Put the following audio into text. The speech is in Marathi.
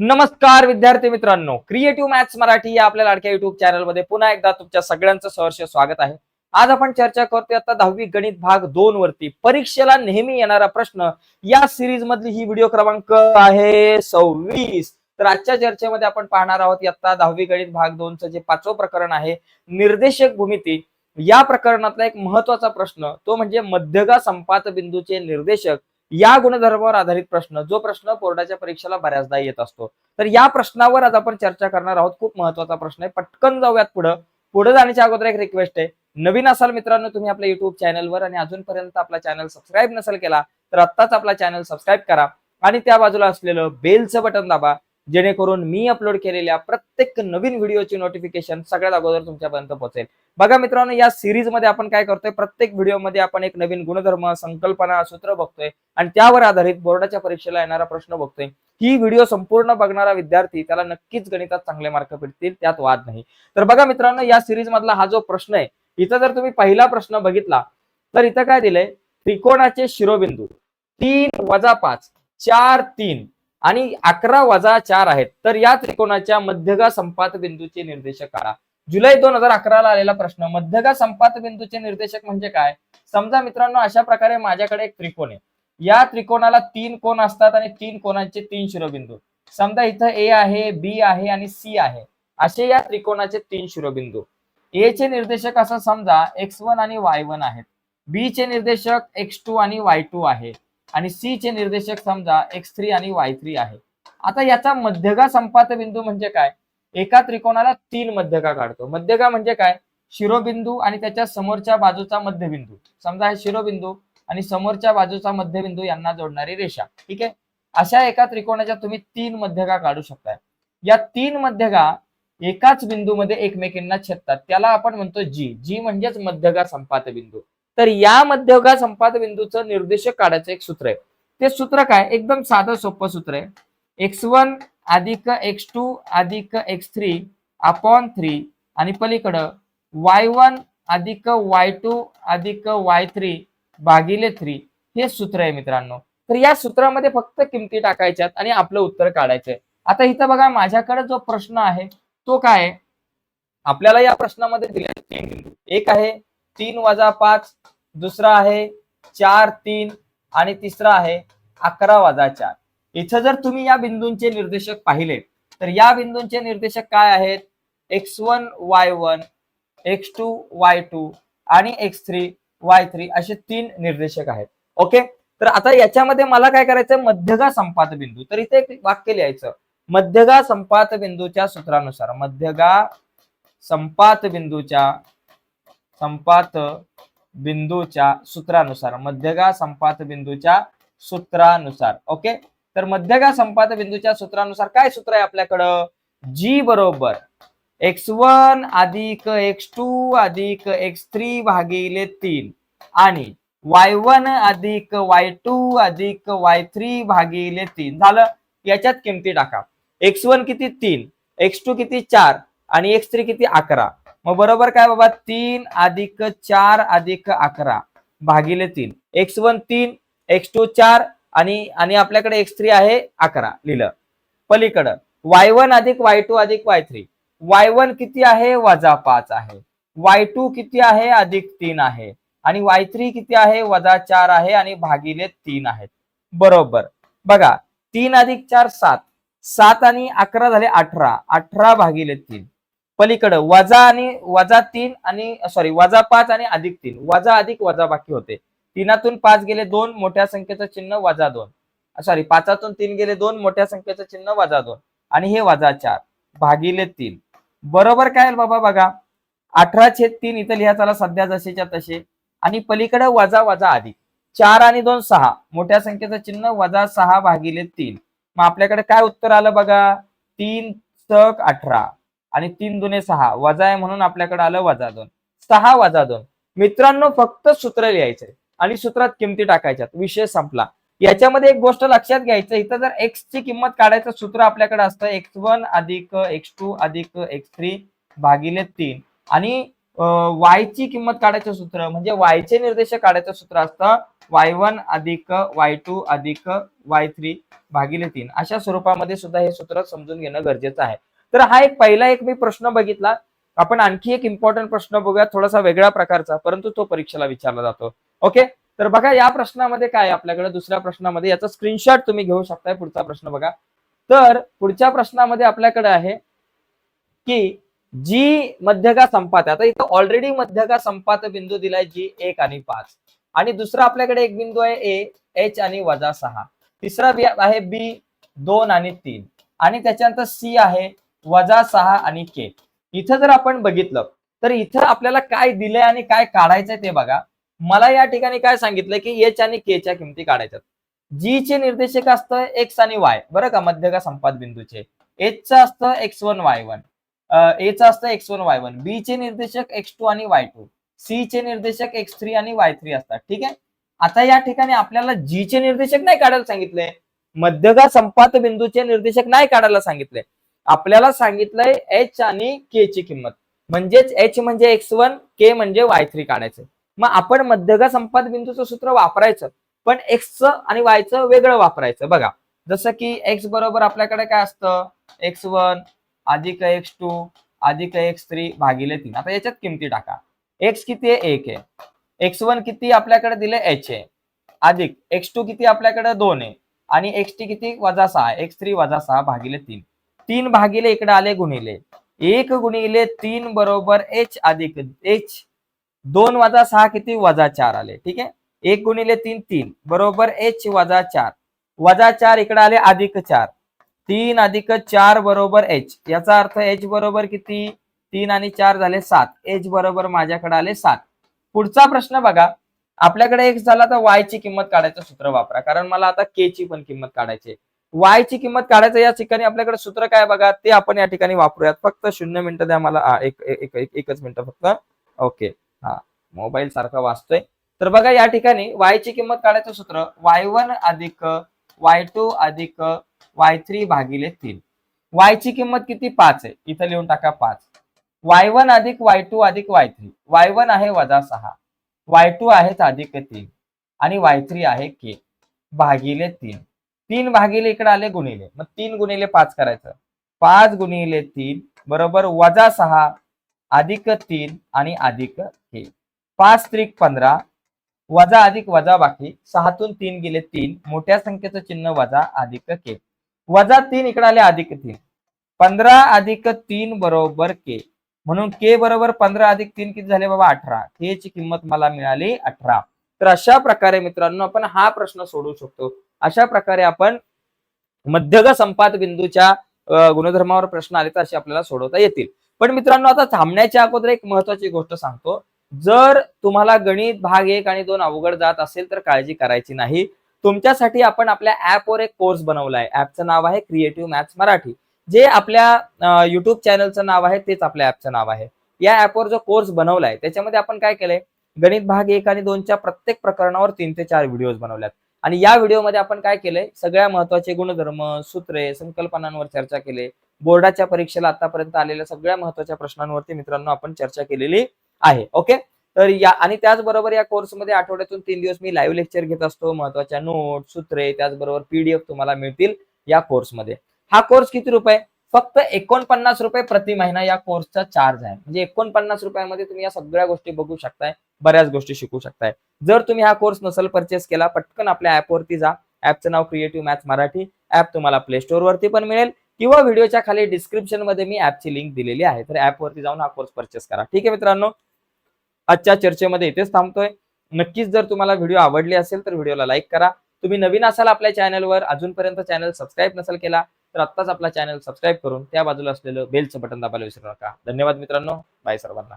नमस्कार विद्यार्थी मित्रांनो क्रिएटिव्ह मॅथ्स मराठी या आपल्या लाडक्या युट्यूब चॅनलमध्ये पुन्हा एकदा तुमच्या सगळ्यांचं सहर्ष स्वागत आहे. आज आपण चर्चा करतोय आता दहावी गणित भाग दोन वरती. परीक्षेला नेहमी येणारा प्रश्न या सिरीज मधली ही व्हिडिओ क्रमांक आहे सव्वीस. तर आजच्या चर्चेमध्ये आपण पाहणार आहोत इयत्ता दहावी गणित भाग दोनचं जे पाचवं प्रकरण आहे निर्देशक भूमिती या प्रकरणातला एक महत्त्वाचा प्रश्न तो म्हणजे मध्यगा संपात बिंदूचे निर्देशक. या गुणधर्मावर आधारित प्रश्न जो प्रश्न बोर्डाच्या परीक्षेला बऱ्याचदा येत असतो. तर या प्रश्नावर आज आपण चर्चा करणार आहोत. खूप महत्त्वाचा प्रश्न आहे. पटकन जाऊयात पुढं. पुढे जाण्याच्या अगोदर एक रिक्वेस्ट आहे. नवीन असाल मित्रांनो तुम्ही आपल्या युट्यूब चॅनलवर आणि अजूनपर्यंत आपला चॅनल सबस्क्राईब नसेल केला तर आत्ताच आपला चॅनल सबस्क्राईब करा. आणि त्या बाजूला असलेलं बेलचं बटन दाबा. जेणेकरून मी अपलोड केलेल्या प्रत्येक नवीन व्हिडिओची नोटिफिकेशन सगळ्यात अगोदर तुमच्यापर्यंत पोहोचेल. बघा मित्रांनो या सिरीजमध्ये आपण काय करतोय? प्रत्येक व्हिडिओमध्ये आपण एक नवीन गुणधर्म संकल्पना सूत्र बघतोय आणि त्यावर आधारित बोर्डाच्या परीक्षेला येणारा प्रश्न बघतोय. ही व्हिडिओ संपूर्ण बघणारा विद्यार्थी त्याला नक्कीच गणितात चांगले मार्क भेटतील त्यात वाद नाही. तर बघा मित्रांनो या सिरीज मधला हा जो प्रश्न आहे इथं जर तुम्ही पहिला प्रश्न बघितला तर इथं काय दिलंय? त्रिकोणाचे शिरोबिंदू. तीन वजा पाच चार तीन. आणि अकरा वजा चार आहेत. तर या त्रिकोणाच्या मध्यगा संपात बिंदूचे निर्देशक काढा. जुलै दोन हजार अकराला आलेला प्रश्न मध्यगा संपात बिंदूचे निर्देशक म्हणजे काय? समजा मित्रांनो अशा प्रकारे माझ्याकडे एक त्रिकोण आहे. या त्रिकोणाला तीन कोण असतात आणि तीन कोणांचे तीन शिरोबिंदू? समजा इथं ए आहे बी आहे आणि सी आहे. असे या त्रिकोणाचे तीन शिरोबिंदू. ए चे निर्देशक असं समजा एक्स वन आणि वाय वन आहेत. बी चे निर्देशक एक्स टू आणि वाय टू आहे. आणि सी चे निर्देशक समजा एक्स थ्री आणि वाय थ्री आहे. आता याचा मध्यगा संपात बिंदू म्हणजे काय? एका त्रिकोणाला तीन मध्यगा काढतो. मध्यगा म्हणजे काय? शिरोबिंदू आणि त्याच्या समोरच्या बाजूचा मध्यबिंदू. समजा हे शिरोबिंदू आणि समोरच्या बाजूचा मध्यबिंदू यांना जोडणारी रेषा. ठीक आहे? अशा एका त्रिकोणाच्या तुम्ही तीन मध्यगा काढू शकताय. या तीन मध्यगा एकाच बिंदूमध्ये एकमेकींना छेदतात. त्याला आपण म्हणतो जी जी म्हणजेच मध्यगा संपात बिंदू तर या मध्यगा संपात बिंदूचं निर्देशक काढायचं एक सूत्र आहे. ते सूत्र काय? एकदम साधं सोपं सूत्र आहे. एक्स वन अधिक एक्स टू अधिक एक्स थ्री अपॉन थ्री आणि पलीकडं वाय वन अधिक वाय टू अधिक वाय थ्री भागिले थ्री हे सूत्र आहे मित्रांनो. तर या सूत्रामध्ये फक्त किमती टाकायच्यात आणि आपलं उत्तर काढायचंय. आता इथं बघा माझ्याकडे जो प्रश्न आहे तो काय आपल्याला या प्रश्नामध्ये दिले तीन बिंदू. एक आहे तीन वजा पाच दुसरा आहे चार तीन आणि तिसरा आहे अकरा वजा चार. इथं जर तुम्ही या बिंदूंचे निर्देशक पाहिले तर या बिंदूंचे निर्देशक काय आहेत? X one Y one X two Y two आणि एक्स थ्री वाय थ्री असे तीन निर्देशक आहेत. ओके तर आता याच्यामध्ये मला काय करायचं मध्यगा संपात बिंदू. तर इथे एक वाक्य लिहायचं. मध्यगा संपात बिंदूच्या सूत्रानुसार मध्यगा संपात बिंदूच्या संपात बिंदूच्या सूत्रानुसार मध्यगा संपात बिंदूच्या सूत्रानुसार ओके? तर मध्यगा संपात बिंदूच्या सूत्रानुसार काय सूत्र आहे आपल्याकडं? जी बरोबर एक्स वन अधिक एक्स टू अधिक एक्स थ्री भागिले तीन. आणि वाय वन अधिक वाय टू अधिक वाय थ्री भागिले तीन. झालं? याच्यात किमती टाका. एक्स वन किती तीन? एक्स टू किती चार? आणि एक्स थ्री किती अकरा? मग बरोबर काय बाबा? तीन अधिक चार अधिक अकरा भागिले तीन. एक्स वन तीन एक्स टू चार आणि आणि आपल्याकडे एक्स थ्री आहे अकरा लिहिलं. पलीकडं वाय वन अधिक वाय टू अधिक वाय थ्री वाय वन किती आहे? वजा पाच आहे. वाय टू किती आहे? अधिक तीन आहे. आणि वाय थ्री किती आहे? वजा चार आहे आणि भागिले तीन आहेत बरोबर. बघा तीन अधिक चार सात. सात आणि अकरा झाले अठरा. अठरा भागिले तीन. पलीकडं वजा आणि वजा तीन आणि सॉरी वजा पाच आणि अधिक तीन. वजा अधिक वजा बाकी होते. तीनातून पाच गेले दोन मोठ्या संख्येचं चिन्ह वजा दोन. सॉरी पाचातून तीन गेले दोन मोठ्या संख्येचं चिन्ह वजा दोन. आणि हे वजा चार भागिले तीन. बरोबर काय आहे बाबा बघा? अठरा छेद तीन इथं लिहायचा सध्या जसेच्या तसे. आणि पलीकडे वजा वजा अधिक. चार आणि दोन सहा. मोठ्या संख्येचं चिन्ह वजा सहा भागिले तीन. मग आपल्याकडे काय उत्तर आलं बघा? तीन सक अठरा. आणि तीन दुने सहा. वजा आहे म्हणून आपल्याकडे आलं वजा दोन. सहा वजा दोन. मित्रांनो फक्त सूत्र लिहायचंय. आणि सूत्रात किमती टाकायच्यात. विषय संपला. याच्यामध्ये एक गोष्ट लक्षात घ्यायचं इथं जर एक्स ची किंमत काढायचं सूत्र आपल्याकडे असतं एक्स वन अधिक एक्स टू अधिक एक्स थ्री भागिले तीन. आणि वाय ची किंमत काढायचं सूत्र म्हणजे वायचे निर्देश निर्देशक काढायचं सूत्र असतं वाय वन अधिक वाय टू अधिक वाय थ्री भागिले तीन. अशा स्वरूपामध्ये सुद्धा हे सूत्र समजून घेणं गरजेचं आहे. तर हा एक पहिला एक मी प्रश्न बघितला. आपण आणखी एक इम्पॉर्टंट प्रश्न बघूया थोडासा वेगळ्या प्रकारचा परंतु तो परीक्षेला विचारला जातो. ओके तर बघा या प्रश्नामध्ये काय आपल्याकडे? दुसऱ्या प्रश्नामध्ये याचा स्क्रीनशॉट तुम्ही घेऊ शकताय पुढचा प्रश्न बघा. तर पुढच्या प्रश्नामध्ये आपल्याकडे आहे की जी मध्यगा संपात आहे आता इथं ऑलरेडी मध्यगा संपात बिंदू दिलाय जी एक आणि पाच. आणि दुसरा आपल्याकडे एक बिंदू आहे ए एच आणि वजा सहा. तिसरा बी आहे बी दोन आणि तीन. आणि त्याच्यानंतर सी आहे वजा सहा आणि के. इथं जर आपण बघितलं तर इथं आपल्याला काय दिलंय आणि काय काढायचंय ते बघा. मला या ठिकाणी काय सांगितलंय की एच आणि के च्या किमती काढायच्यात. जी चे निर्देशक असतं एक्स आणि वाय बरं का मध्यगा संपात बिंदूचे? एचचं असतं एक्स वन वाय वन एचं असतं X one Y one B चे निर्देशक एक्स टू आणि वाय टू सी चे निर्देशक एक्स थ्री आणि वाय थ्री असतात. ठीक आहे? आता या ठिकाणी आपल्याला जी चे निर्देशक नाही काढायला सांगितले. मध्यगा संपात बिंदूचे निर्देशक नाही काढायला सांगितले. आपल्याला सांगितलंय एच आणि के ची किंमत. म्हणजेच एच म्हणजे एक्स वन के म्हणजे वाय थ्री काढायचं. मग आपण मध्यगा संपात बिंदूचं सूत्र वापरायचं पण एक्सचं आणि वायचं वेगळं वापरायचं. बघा जसं की एक्स बरोबर आपल्याकडे काय असतं? एक्स वन अधिक एक्स टू अधिक एक्स थ्री भागिले तीन. आता याच्यात किमती टाका. एक्स किती आहे? एक आहे. एक्स वन किती आपल्याकडे दिले? एच आहे. अधिक एक्स टू किती आपल्याकडे? दोन आहे. आणि एक्स टी किती? वजा सहा. एक्स थ्री वजा सहा भागिले तीन. तीन भागिले इकडे आले गुणिले. एक गुणिले तीन बरोबर एच अधिक एच दोन वजा सहा किती? वजा चार आले. ठीक आहे? एक गुणिले तीन तीन. बरोबर एच वजा चार. वजा चार इकडे आले अधिक चार. तीन अधिक चार बरोबर एच याचा अर्थ एच बरोबर किती? तीन आणि चार झाले सात. एच बरोबर माझ्याकडे आले सात. पुढचा प्रश्न बघा. आपल्याकडे एक झाला तर वाय ची किंमत काढायचं सूत्र वापरा. कारण मला आता के ची पण किंमत काढायची वाय ची किंमत काढायचं या ठिकाणी आपल्याकडे सूत्र काय बघा? ते आपण या ठिकाणी वापरूयात. फक्त शून्य मिनिटं द्या मला. एक एक एक- एकच मिनिटं फक्त. ओके हा मोबाईल सारखा वाचतोय. तर बघा या ठिकाणी वाय ची किंमत काढायचं सूत्र वाय वन अधिक वाय टू अधिक वाय थ्री भागिले तीन. वाय ची किंमत किती? पाच आहे. इथं लिहून टाका पाच. वाय वन अधिक वाय टू अधिक वाय थ्री वाय वन आहे वजा सहा. वाय टू आहेत अधिक तीन. आणि वाय थ्री आहे के. भागिले तीन. तीन भागिले इकडे आले गुणिले. मग तीन गुणिले पाच करायचं. पाच गुणिले तीन बरोबर वजा सहा अधिक तीन आणि अधिक के पाच त्रिक पंधरा वजा अधिक वजा बाकी सहातून तीन गेले तीन मोठ्या संख्येचं चिन्ह वजा अधिक के. वजा तीन इकडे आले अधिक तीन. पंधरा अधिक तीन बरोबर के. म्हणून के बरोबर पंधरा अधिक तीन किती झाले बाबा अठरा. के ची किंमत मला मिळाली अठरा. तर अशा प्रकारे मित्रांनो आपण हा प्रश्न सोडवू शकतो. अशा प्रकारे आपण मध्यग संपात बिंदूच्या गुणधर्मावर प्रश्न आले तर असे आपल्याला सोडवता येतील. पण मित्रांनो आता थांबण्याच्या अगोदर एक महत्वाची गोष्ट सांगतो. जर तुम्हाला गणित भाग एक आणि दोन अवघड जात असेल तर काळजी करायची नाही. तुमच्यासाठी आपण आपल्या ऍपवर एक कोर्स बनवलाय. ऍपचं नाव आहे क्रिएटिव्ह मॅथ्स मराठी. जे आपल्या युट्यूब चॅनलचं नाव आहे तेच आपल्या ऍपचं नाव आहे. या ऍपवर जो कोर्स बनवलाय त्याच्यामध्ये आपण काय केलंय? गणित भाग एक आणि दोनच्या प्रत्येक प्रकरणावर तीन ते चार व्हिडिओज बनवल्यात. आणि या व्हिडिओमध्ये आपण काय केलंय? सगळ्या महत्त्वाचे गुणधर्म सूत्रे संकल्पनांवर चर्चा केली. बोर्डाच्या परीक्षेला आतापर्यंत आलेल्या सगळ्या महत्त्वाच्या प्रश्नांवरती मित्रांनो आपण चर्चा केलेली आहे. ओके तर या आणि त्याचबरोबर या कोर्समध्ये आठवड्यातून तीन दिवस मी लाईव्ह लेक्चर घेत असतो. महत्त्वाच्या नोट सूत्रे त्याचबरोबर पीडीएफ तुम्हाला मिळतील या कोर्समध्ये हा कोर्स किती रुपये? फक्त एकोणपन्नास रुपये प्रति महिना या कोर्सचा चार्ज आहे. म्हणजे एकोणपन्नास रुपयामध्ये तुम्ही या सगळ्या गोष्टी बघू शकताय बऱ्याच गोष्टी शिकू शकताय. जर तुम्ही हा कोर्स नसेल परचेस केला पटकन आपल्या ऍपवरती जा. ऍपचं नाव क्रिएटिव्ह मॅथ्स मराठी. ऍप तुम्हाला प्ले स्टोर वरती पण मिळेल. किंवा व्हिडिओच्या खाली डिस्क्रिप्शनमध्ये मी ऍपची लिंक दिलेली आहे. तर ऍपवरती जाऊन हा कोर्स परचेस करा. ठीक आहे मित्रांनो? आजच्या चर्चेमध्ये इथेच थांबतोय. नक्कीच जर तुम्हाला व्हिडिओ आवडली असेल तर व्हिडिओला लाईक करा. तुम्ही नवीन असाल आपल्या चॅनलवर अजूनपर्यंत चॅनल सबस्क्राईब नसेल केला तर आत्ताच आपला चॅनल सबस्क्राईब करून त्या बाजूला असलेलं बेलचं बटन दाबायला विसरू नका. धन्यवाद मित्रांनो. बाय सर्वांना.